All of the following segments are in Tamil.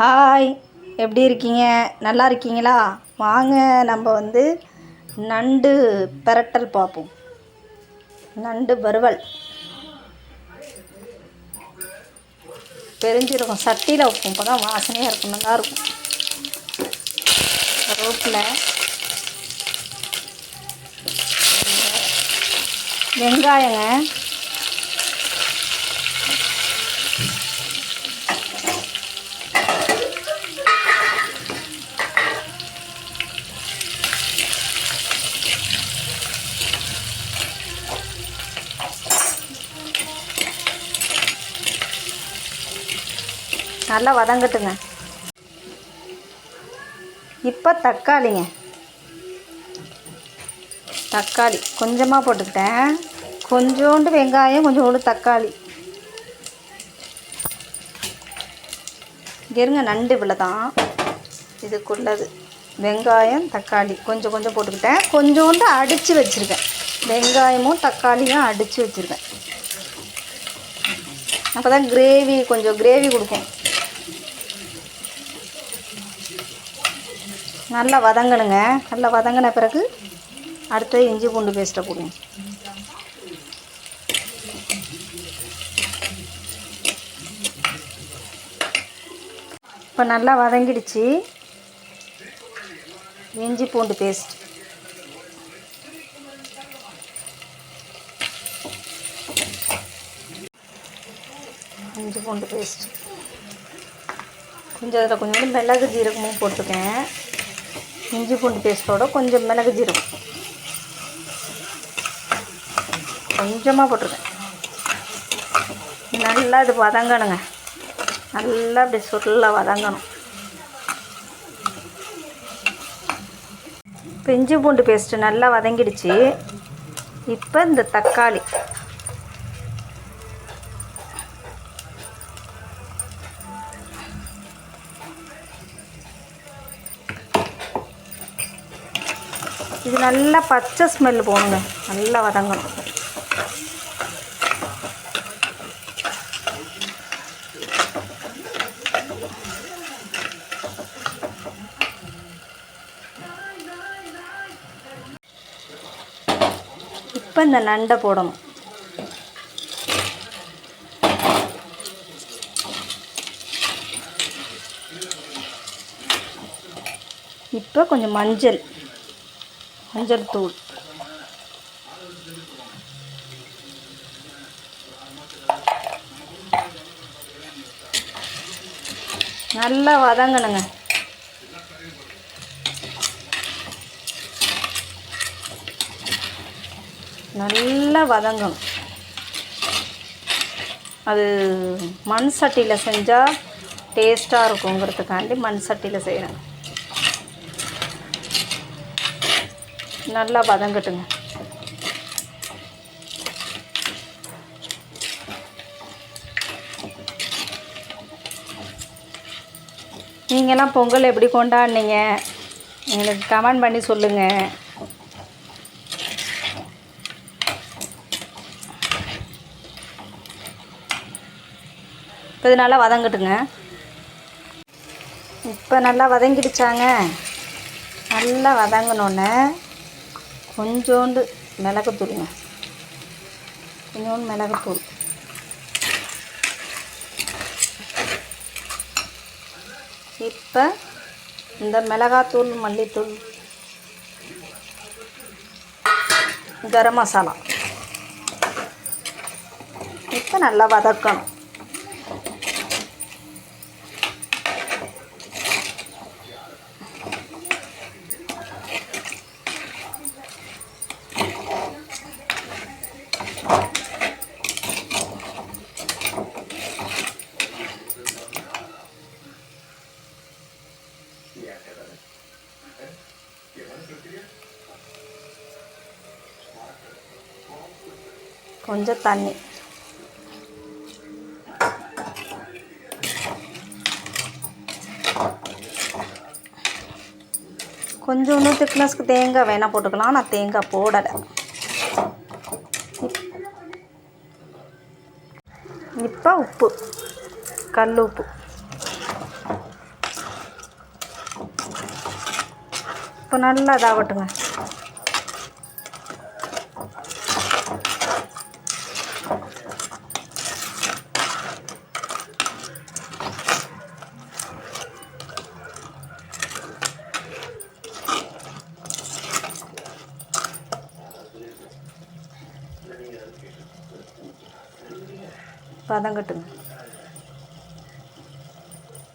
ஹாய் எப்படி இருக்கீங்க? நல்லா இருக்கீங்களா? வாங்க நம்ம வந்து நண்டு பிரட்டல் பார்ப்போம். நண்டு வறுவல். பெரிஞ்சிருக்கும் சட்டியில் வைப்போம். இப்போ தான் வாசனையாக இருக்கும். நல்லாயிருக்கும் ரோட்டில் வெங்காயங்க நல்லா வதங்கட்டுங்க. இப்போ தக்காளிங்க. தக்காளி கொஞ்சமாக போட்டுக்கிட்டேன். கொஞ்சோண்டு வெங்காயம் கொஞ்சோண்டு தக்காளி. இருங்க நண்டு இவ்வளோ தான் இதுக்குள்ளது வெங்காயம் தக்காளி கொஞ்சம் கொஞ்சம் போட்டுக்கிட்டேன். கொஞ்சோண்டு அடித்து வச்சுருக்கேன். வெங்காயமும் தக்காளியும் அடித்து வச்சுருக்கேன். அப்போ தான் கிரேவி கொஞ்சம் கிரேவி கொடுக்கும். நல்லா வதங்கணுங்க. நல்லா வதங்கின பிறகு அடுத்தது இஞ்சி பூண்டு பேஸ்ட்டை போடுங்க. இப்போ நல்லா வதங்கிடுச்சு. இஞ்சி பூண்டு பேஸ்ட் இஞ்சி பூண்டு பேஸ்ட் கொஞ்சம் அதில் கொஞ்சோண்டு மிளகு ஜீரகமும் போட்டிருக்கேன் இஞ்சி பூண்டு பேஸ்ட்டோட கொஞ்சம் மிளகு ஜீரகம். கொஞ்சமாக போட்டிருக்கேன். நல்லா இது வதங்கணுங்க. நல்லா அப்படி சொல்லாக வதங்கணும். இப்போ இஞ்சி பூண்டு பேஸ்ட்டு நல்லா வதங்கிடுச்சு. இப்போ இந்த தக்காளி. இது நல்லா பச்சை ஸ்மெல் போகணுங்க நல்லா வதங்கணும். இப்போ இந்த நண்டை போடணும். இப்போ கொஞ்சம் மஞ்சள். மஞ்சள் தூள். நல்லா வதங்கணுங்க. நல்லா வதங்கணும். அது மண் சட்டியில் செஞ்சால் டேஸ்ட்டாக இருக்குங்கிறதுக்காண்டி மண் சட்டியில் செய்கிறேன் நல்லா வதங்கட்டுங்க. நீங்கள்லாம் பொங்கல் எப்படி கொண்டாடினீங்க? எனக்கு கமெண்ட் பண்ணி சொல்லுங்கள் இப்போ இது நல்லா வதங்கட்டுங்க. இப்போ நல்லா வதங்கிடுச்சாங்க. நல்லா வதங்கினோன்னே கொஞ்சோண்டு மிளகுத்தூளுங்க. கொஞ்சோண்டு மிளகுத்தூள். இப்போ இந்த மிளகாத்தூள் மல்லித்தூள் கரம் மசாலா. இப்போ நல்லா வதக்கணும். கொஞ்சம் தண்ணி. கொஞ்சம் இன்னும் திக்னஸ்க்கு தேங்காய் வேணால் போட்டுக்கலாம். நான் தேங்காய் போடலை. இப்போ உப்பு. கல் உப்பு. இப்போ நல்லா இதாகட்டுங்க. பதங்கட்டுங்க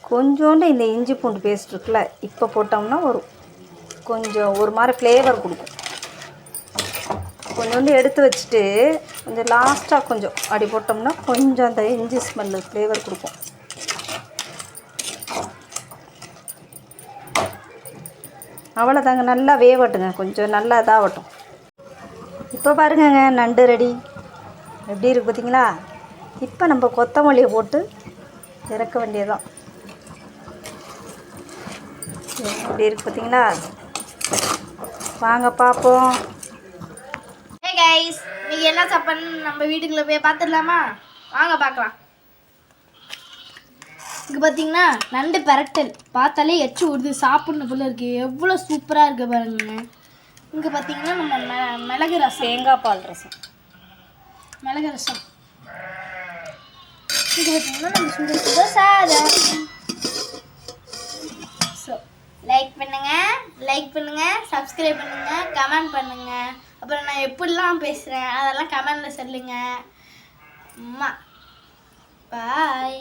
கொஞ்சோண்டு இந்த இஞ்சி பூண்டு பேஸ்ட் இருக்குல்ல இப்போ போட்டோம்னா ஒரு கொஞ்சம் ஒரு மாதிரி ஃப்ளேவர் கொடுக்கும். கொஞ்சோண்டு எடுத்து வச்சுட்டு கொஞ்சம் லாஸ்ட்டாக கொஞ்சம் அப்படி போட்டோம்னா கொஞ்சம் அந்த இஞ்சி ஸ்மெல்லு ஃப்ளேவர் கொடுக்கும். அவ்வளோதாங்க நல்லா வேவட்டுங்க. கொஞ்சம் நல்லா இதாகட்டும். இப்போ பாருங்கங்க நண்டு ரெடி. எப்படி இருக்குது பார்த்தீங்களா இப்போ நம்ம கொத்தமல்லியை போட்டு இறக்க வேண்டியதுதான். எப்படி இருக்குது பார்த்தீங்களா? வாங்க பார்ப்போம். ஹே கைஸ் இன்னைக்கு என்ன சாப்பாடுன்னு நம்ம வீட்டுக்குள்ள போய் பார்த்துடலாமா? வாங்க பார்க்கலாம். இங்கே பார்த்தீங்கன்னா நண்டு பெரட்டல். பார்த்தாலே எச்சு விடுது சாப்பிடணும் போல இருக்கு. எவ்வளோ சூப்பராக இருக்கு பாருங்க. இங்கே பார்த்தீங்கன்னா நம்ம ம- மிளகு ரசம். தேங்காய் பால் ரசம். மிளகு ரசம். இங்கே பார்த்தீங்கன்னா நம்ம சுட சுட சாதம் ஸோ லைக் பண்ணுங்க லைக் பண்ணுங்க சப்ஸ்கிரைப் பண்ணுங்க கமெண்ட் பண்ணுங்க. அப்புறம் நான் எப்படிலாம் பேசுகிறேன் அதெல்லாம் கமெண்ட்ல சொல்லுங்க. அம்மா. பாய்